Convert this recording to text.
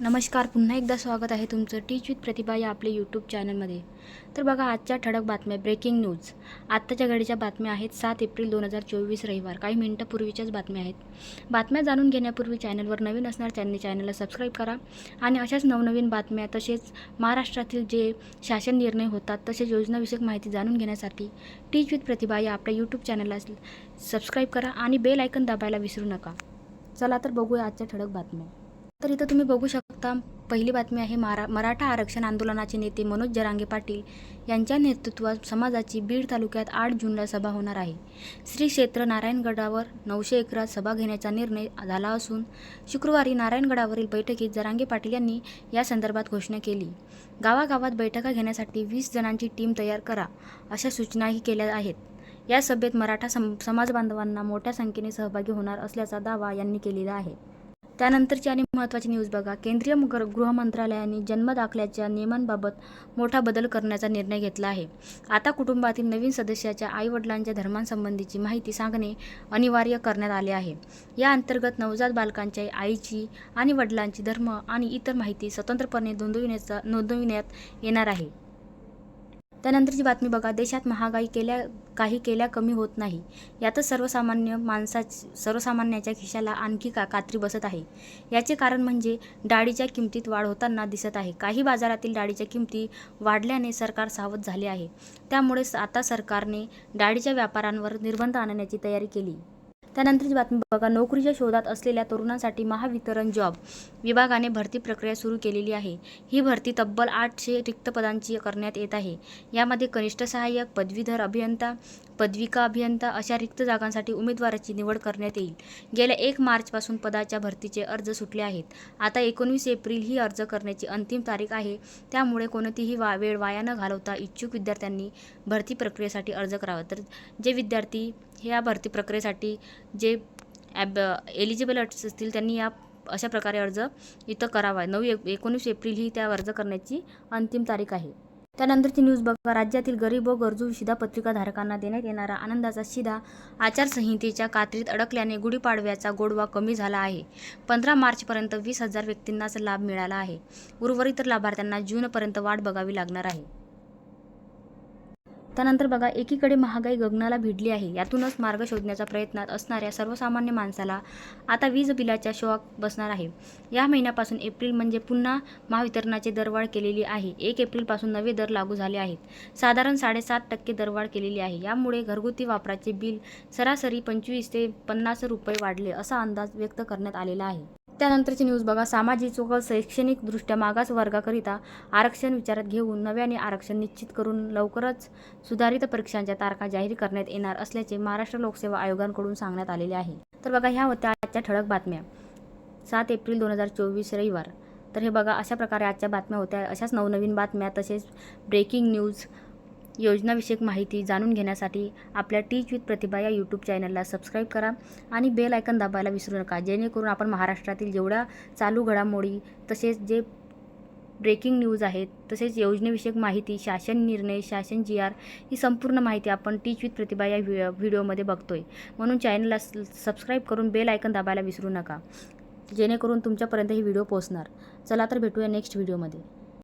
नमस्कार पुन्हा एकदा स्वागत आहे तुमचं टीच विथ प्रतिभा या आपल्या यूट्यूब चॅनलमध्ये तर बघा आजच्या ठळक बातम्या ब्रेकिंग न्यूज आत्ताच्या घडीच्या बातम्या आहेत सात एप्रिल दोन हजार चोवीस रविवार. काही मिनिटापूर्वीच्याच बातम्या आहेत. बातम्या जाणून घेण्यापूर्वी चॅनलवर नवीन असणार त्यांनी चॅनलला सबस्क्राईब करा. आणि अशाच नवनवीन बातम्या तसेच महाराष्ट्रातील जे शासन निर्णय होतात तसेच योजनाविषयक माहिती जाणून घेण्यासाठी टीच विथ प्रतिभा या आपल्या यूट्यूब चॅनलला सबस्क्राईब करा आणि बेल आयकन दाबायला विसरू नका. चला तर बघूया आजच्या ठळक बातम्या. तर इथं तुम्ही बघू शकता पहिली बातमी आहे मारा मराठा आरक्षण आंदोलनाचे नेते मनोज जरांगे पाटील यांच्या नेतृत्वात समाजाची बीड तालुक्यात आठ जूनला सभा होणार आहे. श्री क्षेत्र नारायणगडावर नऊशे एकरात सभा घेण्याचा निर्णय झाला असून शुक्रवारी नारायणगडावरील बैठकीत जरांगे पाटील यांनी या संदर्भात घोषणा केली. गावागावात बैठका घेण्यासाठी वीस जणांची टीम तयार करा अशा सूचनाही केल्या आहेत. या सभेत मराठा सम समाजबांधवांना मोठ्या संख्येने सहभागी होणार असल्याचा दावा यांनी केलेला आहे. त्यानंतरची आणि महत्त्वाची न्यूज बघा. केंद्रीय गृह मंत्रालयाने जन्मदाखल्याच्या नियमांबाबत मोठा बदल करण्याचा निर्णय घेतला आहे. आता कुटुंबातील नवीन सदस्याच्या आईवडिलांच्या धर्मांसंबंधीची माहिती सांगणे अनिवार्य करण्यात आले आहे. या अंतर्गत नवजात बालकांच्या आईची आणि वडिलांची धर्म आणि इतर माहिती स्वतंत्रपणे नोंदविण्याचा नोंदविण्यात येणार आहे. त्यानंतरची बातमी बघा. देशात महागाई केल्या काही केल्या कमी होत नाही. यातच सर्वसामान्य माणसा सर्वसामान्याच्या खिशाला आणखी का कात्री बसत आहे. याचे कारण म्हणजे डाळीच्या किमतीत वाढ होताना दिसत आहे. काही बाजारातील डाळीच्या किमती वाढल्याने सरकार सावध झाले आहे. त्यामुळे आता सरकारने डाळीच्या व्यापाऱ्यांवर निर्बंध आणण्याची तयारी केली. त्यानंतरची बातमी बघा. नोकरीच्या शोधात असलेल्या तरुणांसाठी महावितरण जॉब. विभागाने भरती प्रक्रिया सुरू केलेली आहे. ही भरती तब्बल आठशे रिक्त पदांची करण्यात येत आहे. यामध्ये कनिष्ठ सहाय्यक पदवीधर अभियंता पदविका अभियंता अशा रिक्त जागांसाठी उमेदवाराची निवड करण्यात येईल. गेल्या एक मार्चपासून पदाच्या भरतीचे अर्ज सुटले आहेत. आता एकोणवीस एप्रिल ही अर्ज करण्याची अंतिम तारीख आहे. त्यामुळे कोणतीही वा वेळ वाया न घालवता इच्छुक विद्यार्थ्यांनी भरती प्रक्रियेसाठी अर्ज करावा. तर जे विद्यार्थी ह्या भरती प्रक्रियेसाठी जे ॲब एलिजिबल असतील त्यांनी या अशा प्रकारे अर्ज इथं करावा. नऊ एक एकोणीस एप्रिल ही त्या अर्ज करण्याची अंतिम तारीख आहे. त्यानंतरची न्यूज बघा. राज्यातील गरीब व गरजू शिधापत्रिकाधारकांना देण्यात येणारा आनंदाचा शिधा आचारसंहितेच्या कात्रीत अडकल्याने गुढीपाडव्याचा गोडवा कमी झाला आहे. पंधरा मार्चपर्यंत वीस हजार व्यक्तींनाच लाभ मिळाला आहे. उर्वरित लाभार्थ्यांना जूनपर्यंत वाट बघावी लागणार आहे. त्यानंतर बघा एकीकडे महागाई गगनाला भिडली आहे. यातूनच मार्ग शोधण्याचा प्रयत्नात असणाऱ्या सर्वसामान्य माणसाला आता वीज बिलाच्या शॉक बसणार आहे. या महिन्यापासून एप्रिल म्हणजे पुन्हा महावितरणाचे दरवाढ केलेली आहे. एक एप्रिलपासून नवे दर लागू झाले आहेत. साधारण साडेसात टक्के दरवाढ केलेली आहे. यामुळे घरगुती वापराचे बिल सरासरी पंचवीस ते पन्नास रुपये वाढले असा अंदाज व्यक्त करण्यात आलेला आहे. त्यानंतरची न्यूज बघा. सामाजिक व शैक्षणिकदृष्ट्या मागास वर्गाकरिता आरक्षण विचारात घेऊन नव्याने आरक्षण निश्चित करून लवकरच सुधारित परीक्षांच्या तारखा जाहीर करण्यात येणार असल्याचे महाराष्ट्र लोकसेवा आयोगांकडून सांगण्यात आलेले आहे. तर बघा ह्या होत्या आजच्या ठळक बातम्या. सात एप्रिल दोन हजार चोवीस रविवार. तर हे बघा अशा प्रकारे आजच्या बातम्या होत्या. अशाच नवनवीन बातम्या तसेच ब्रेकिंग न्यूज योजनाविषयक माहिती जाणून घेण्यासाठी आपल्या टीच विथ प्रतिभा या यूट्यूब चॅनलला सबस्क्राईब करा आणि बेल आयकन दाबायला विसरू नका. जेणेकरून आपण महाराष्ट्रातील जेवढ्या चालू घडामोडी तसेच जे ब्रेकिंग न्यूज आहेत तसेच योजनेविषयक माहिती शासन निर्णय शासन जी आर ही संपूर्ण माहिती आपण टीच विथ प्रतिभा या व्हि व्हिडिओमध्ये बघतोय. म्हणून चॅनलला सबस्क्राईब करून बेल आयकन दाबायला विसरू नका. जेणेकरून तुमच्यापर्यंत ही व्हिडिओ पोहोचणार. चला तर भेटूया नेक्स्ट व्हिडिओमध्ये